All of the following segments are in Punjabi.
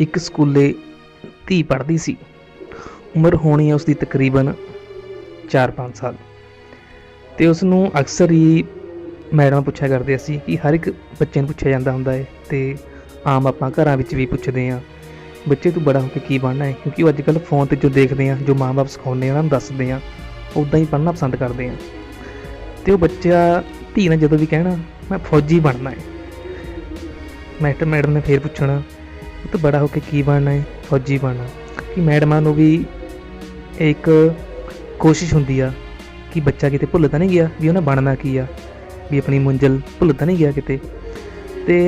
ਇੱਕ ਸਕੂਲੇ ਧੀ ਪੜ੍ਹਦੀ ਸੀ। ਉਮਰ ਹੋਣੀ ਹੈ ਉਸ ਦੀ ਤਕਰੀਬਨ 4-5 ਸਾਲ। ਤੇ ਉਸ ਨੂੰ ਅਕਸਰ ਹੀ ਮੈਡਮ ਪੁੱਛਿਆ ਕਰਦੇ ਸੀ ਕਿ ਹਰ ਇੱਕ ਬੱਚੇ ਨੂੰ ਪੁੱਛਿਆ ਜਾਂਦਾ ਹੁੰਦਾ ਹੈ ਤੇ ਆਮ ਆਪਾਂ ਘਰਾਂ ਵਿੱਚ ਵੀ ਪੁੱਛਦੇ ਹਾਂ, ਬੱਚੇ ਤੂੰ ਬੜਾ ਹੋ ਕੇ ਕੀ ਬਣਨਾ ਹੈ ਕਿਉਂਕਿ ਉਹ ਅੱਜ ਕੱਲ੍ਹ ਫੋਨ ਤੇ ਜੋ ਦੇਖਦੇ ਆ ਜੋ ਮਾਂ-ਬਾਪ ਸਿਖਾਉਂਦੇ ਆ, ਉਹਨਾਂ ਨੂੰ ਦੱਸਦੇ ਆ ਉਦਾਂ ਹੀ ਪੜ੍ਹਨਾ ਪਸੰਦ ਕਰਦੇ ਆ ਤੇ ਉਹ ਬੱਚਾ, ਧੀ ਨੇ ਜਦੋਂ ਵੀ ਕਹਿਣਾ, ਮੈਂ ਫੌਜੀ ਬਣਨਾ ਹੈ ਮੈਡਮ ਮੈਡਮ ਨੇ ਫੇਰ ਪੁੱਛਣਾ ਤੂੰ ਬੜਾ ਹੋ ਕੇ ਕੀ ਬਣਨਾ ਹੈ ਫੌਜੀ ਬਣਨਾ ਕਿ ਮੈਡਮਾਂ ਨੂੰ ਵੀ ਇੱਕ ਕੋਸ਼ਿਸ਼ ਹੁੰਦੀ ਆ ਕਿ ਬੱਚਾ ਕਿਤੇ ਭੁੱਲ ਤਾਂ ਨਹੀਂ ਗਿਆ ਵੀ ਉਹਨੇ ਬਣਨਾ ਕੀ ਆ ਵੀ ਆਪਣੀ ਮੰਜ਼ਿਲ ਭੁੱਲ ਤਾਂ ਨਹੀਂ ਗਿਆ ਕਿਤੇ ਤੇ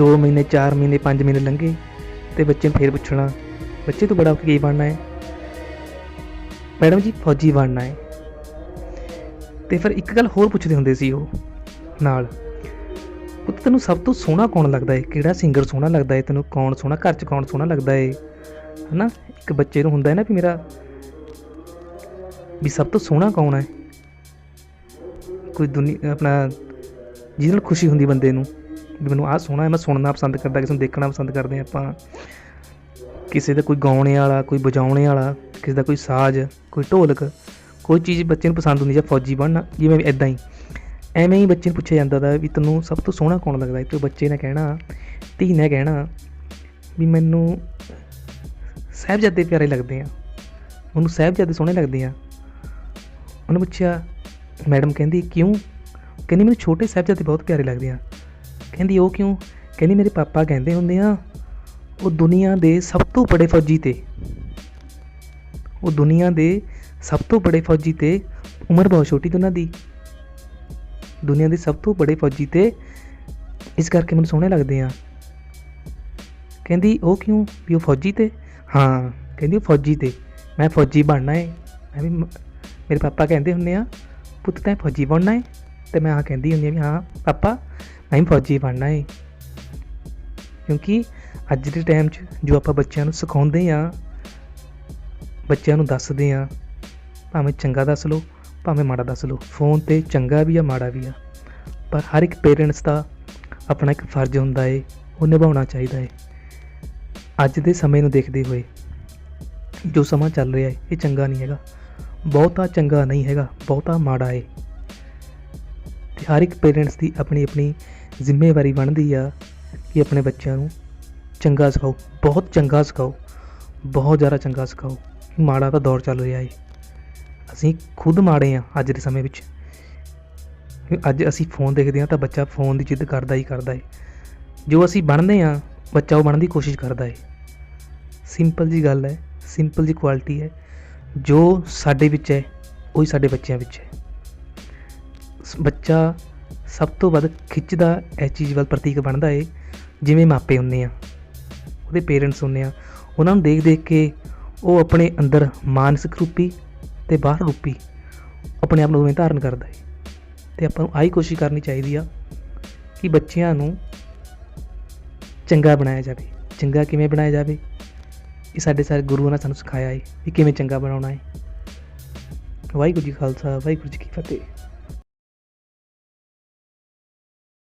2 ਮਹੀਨੇ 4 ਮਹੀਨੇ 5 ਮਹੀਨੇ ਲੰਘੇ ਤੇ ਬੱਚੇ ਨੂੰ ਫੇਰ ਪੁੱਛਣਾ ਬੱਚੇ ਤੂੰ ਬੜਾ ਹੋ ਕੇ ਕੀ ਬਣਨਾ ਹੈ ਮੈਡਮ ਜੀ ਫੌਜੀ ਬਣਨਾ ਹੈ ਤੇ ਫਿਰ ਇੱਕ ਗੱਲ ਹੋਰ ਪੁੱਛਦੇ ਹੁੰਦੇ ਸੀ ਉਹ ਨਾਲ ਪੁੱਤ ਤੈਨੂੰ ਸਭ ਤੋਂ ਸੋਹਣਾ ਕੌਣ ਲੱਗਦਾ ਹੈ ਕਿਹੜਾ ਸਿੰਗਰ ਸੋਹਣਾ ਲੱਗਦਾ ਹੈ ਤੈਨੂੰ? ਕੌਣ ਸੋਹਣਾ? ਘਰ 'ਚ ਕੌਣ ਸੋਹਣਾ ਲੱਗਦਾ ਹੈ ਹਨਾ? ਇੱਕ ਬੱਚੇ ਨੂੰ ਹੁੰਦਾ ਹੈ ਨਾ ਵੀ ਮੇਰਾ ਵੀ ਸਭ ਤੋਂ ਸੋਹਣਾ ਕੌਣ ਹੈ ਕੋਈ ਦੁਨੀਆ ਆਪਣਾ ਜਿਹਦੇ ਨਾਲ ਖੁਸ਼ੀ ਹੁੰਦੀ ਬੰਦੇ ਨੂੰ। ਵੀ ਮੈਨੂੰ ਆਹ ਸੋਹਣਾ ਹੈ ਮੈਂ ਸੁਣਨਾ ਪਸੰਦ ਕਰਦਾ, ਕਿਸੇ ਨੂੰ ਦੇਖਣਾ ਪਸੰਦ ਕਰਦੇ ਆਪਾਂ। ਕਿਸੇ ਦਾ ਕੋਈ ਗਾਉਣੇ ਵਾਲਾ, ਕੋਈ ਵਜਾਉਣੇ ਵਾਲਾ, ਕਿਸੇ ਦਾ ਕੋਈ ਸਾਜ਼, ਕੋਈ ਢੋਲਕ, ਕੋਈ ਚੀਜ਼ ਬੱਚੇ ਨੂੰ ਪਸੰਦ ਹੁੰਦੀ ਜਾਂ ਫੌਜੀ ਬਣਨਾ, ਜਿਵੇਂ ਵੀ ਇਦਾਂ ਹੀ। ਐਵੇਂ ਹੀ ਬੱਚੇ ਨੂੰ ਪੁੱਛਿਆ ਜਾਂਦਾ ਦਾ ਵੀ ਤੈਨੂੰ ਸਭ ਤੋਂ ਸੋਹਣਾ ਕੌਣ ਲੱਗਦਾ ਹੈ? ਤੇ ਉਹ ਬੱਚੇ ਨੇ ਕਹਿਣਾ, ਧੀ ਨੇ ਕਹਿਣਾ ਵੀ ਮੈਨੂੰ ਸਾਹਿਬਜ਼ਾਦੇ ਪਿਆਰੇ ਲੱਗਦੇ ਆ। ਉਹਨੂੰ ਸਾਹਿਬਜ਼ਾਦੇ ਸੋਹਣੇ ਲੱਗਦੇ ਆ। ਉਹਨੇ ਪੁੱਛਿਆ, ਮੈਡਮ ਕਹਿੰਦੀ, ਕਿਉਂ? ਕਹਿੰਦੀ, ਮੈਨੂੰ ਛੋਟੇ ਸਾਹਿਬਜ਼ਾਦੇ ਬਹੁਤ ਪਿਆਰੇ ਲੱਗਦੇ ਆ। ਕਹਿੰਦੀ, ਉਹ ਕਿਉਂ? ਕਹਿੰਦੀ, ਮੇਰੇ ਪਾਪਾ ਕਹਿੰਦੇ ਹੁੰਦੇ ਆ, ਉਹ ਦੁਨੀਆ ਦੇ ਸਭ ਤੋਂ ਬੜੇ ਫੌਜੀ ਤੇ। ਉਹ ਦੁਨੀਆ ਦੇ ਸਭ ਤੋਂ ਬੜੇ ਫੌਜੀ ਤੇ ਉਮਰ ਬਹੁਤ ਛੋਟੀ ਤੇ ਉਹਨਾਂ ਦੀ। ਦੁਨੀਆ ਦੇ ਸਭ ਤੋਂ ਬੜੇ ਫੌਜੀ ਤੇ ਇਸ ਕਰਕੇ ਮੈਨੂੰ ਸੋਹਣੇ ਲੱਗਦੇ ਆ। ਕਹਿੰਦੀ, ਉਹ ਕਿਉਂ? ਵੀ ਉਹ ਫੌਜੀ ਤੇ? ਹਾਂ, ਕਹਿੰਦੀ, ਉਹ ਫੌਜੀ ਤੇ। ਮੈਂ ਫੌਜੀ ਬਣਨਾ ਹੈ ਮੈਂ ਵੀ ਮ- ਮੇਰੇ ਪਾਪਾ ਕਹਿੰਦੇ ਹੁੰਦੇ ਆ, ਪੁੱਤ, ਤੈਂ ਫੌਜੀ ਬਣਨਾ ਹੈ ਤੇ ਮੈਂ ਆ ਕਹਿੰਦੀ ਹੁੰਦੀ ਆ ਵੀ, ਹਾਂ, ਪਾਪਾ, ਮੈਂ ਵੀ ਫੌਜੀ ਬਣਨਾ ਹੈ ਕਿਉਂਕਿ ਅੱਜ ਦੇ ਟਾਈਮ 'ਚ ਜੋ ਆਪਾਂ ਬੱਚਿਆਂ ਨੂੰ ਸਿਖਾਉਂਦੇ ਆ, ਬੱਚਿਆਂ ਨੂੰ ਦੱਸਦੇ ਆ, ਭਾਵੇਂ ਚੰਗਾ ਦੱਸ ਲਓ ਭਾਵੇਂ ਮਾੜਾ ਦੱਸ ਲਓ ਫੋਨ ਤੇ ਚੰਗਾ ਵੀ ਆ, ਮਾੜਾ ਵੀ ਆ। ਪਰ ਹਰ ਇੱਕ ਪੇਰੈਂਟਸ ਦਾ ਆਪਣਾ ਇੱਕ ਫਰਜ਼ ਹੁੰਦਾ ਏ, ਉਹ ਨਿਭਾਉਣਾ ਚਾਹੀਦਾ ਏ। ਅੱਜ ਦੇ ਸਮੇਂ ਨੂੰ ਦੇਖਦੇ ਹੋਏ ਜੋ ਸਮਾਂ ਚੱਲ ਰਿਹਾ ਏ, ਇਹ ਚੰਗਾ ਨਹੀਂ ਹੈਗਾ। ਬਹੁਤਾ ਚੰਗਾ ਨਹੀਂ ਹੈਗਾ, ਬਹੁਤਾ ਮਾੜਾ ਏ। ਤੇ ਹਰ ਇੱਕ ਪੇਰੈਂਟਸ ਦੀ ਆਪਣੀ ਆਪਣੀ ਜ਼ਿੰਮੇਵਾਰੀ ਬਣਦੀ ਆ ਕਿ ਆਪਣੇ ਬੱਚਿਆਂ ਨੂੰ ਚੰਗਾ ਸਿਖਾਓ, ਬਹੁਤ ਚੰਗਾ ਸਿਖਾਓ, ਬਹੁਤ ਜ਼ਿਆਦਾ ਚੰਗਾ ਸਿਖਾਓ ਮਾੜਾ ਤਾਂ ਦੌਰ ਚੱਲ ਰਿਹਾ ਏ। ਅਸੀਂ ਖੁਦ ਮਾੜੇ ਆ ਅੱਜ ਦੇ ਸਮੇਂ ਵਿੱਚ। ਅੱਜ ਅਸੀਂ ਫੋਨ ਦੇਖਦੇ ਹਾਂ ਤਾਂ ਬੱਚਾ ਫੋਨ ਦੀ ਜਿੱਦ ਕਰਦਾ ਹੀ ਕਰਦਾ ਏ ਜੋ ਅਸੀਂ ਬਣਦੇ ਆ ਬੱਚਾ ਉਹ ਬਣਨ ਦੀ ਕੋਸ਼ਿਸ਼ ਕਰਦਾ ਏ ਸਿੰਪਲ ਜੀ ਗੱਲ ਹੈ ਸਿੰਪਲ ਜੀ ਕੁਆਲਿਟੀ ਹੈ। ਜੋ ਸਾਡੇ ਵਿੱਚ ਹੈ, ਉਹੀ ਸਾਡੇ ਬੱਚਿਆਂ ਵਿੱਚ ਹੈ। ਬੱਚਾ ਸਭ ਤੋਂ ਵੱਧ ਖਿੱਚਦਾ ਇਹ ਚੀਜ਼ ਵੱਲ ਪ੍ਰਤੀਕ ਬਣਦਾ ਏ ਜਿਵੇਂ ਮਾਪੇ ਹੁੰਦੇ ਆ, ਉਹਦੇ ਪੇਰੈਂਟਸ ਹੁੰਦੇ ਆ, ਉਹਨਾਂ ਨੂੰ ਦੇਖ ਦੇਖ ਕੇ ਉਹ ਆਪਣੇ ਅੰਦਰ ਮਾਨਸਿਕ ਰੂਪੀ ਅਤੇ ਬਾਹਰ ਰੂਪੀ ਆਪਣੇ ਆਪ ਨੂੰ ਉਵੇਂ ਧਾਰਨ ਕਰਦਾ ਹੈ ਅਤੇ ਆਪਾਂ ਨੂੰ ਆਹੀ ਕੋਸ਼ਿਸ਼ ਕਰਨੀ ਚਾਹੀਦੀ ਆ ਕਿ ਬੱਚਿਆਂ ਨੂੰ ਚੰਗਾ ਬਣਾਇਆ ਜਾਵੇ। ਚੰਗਾ ਕਿਵੇਂ ਬਣਾਇਆ ਜਾਵੇ? ਇਹ ਸਾਡੇ ਸਾਰੇ ਗੁਰੂਆਂ ਨੇ ਸਾਨੂੰ ਸਿਖਾਇਆ ਹੈ ਕਿ ਕਿਵੇਂ ਚੰਗਾ ਬਣਾਉਣਾ ਹੈ ਵਾਹਿਗੁਰੂ ਜੀ ਖਾਲਸਾ, ਵਾਹਿਗੁਰੂ ਜੀ ਕੀ ਫਤਿਹ।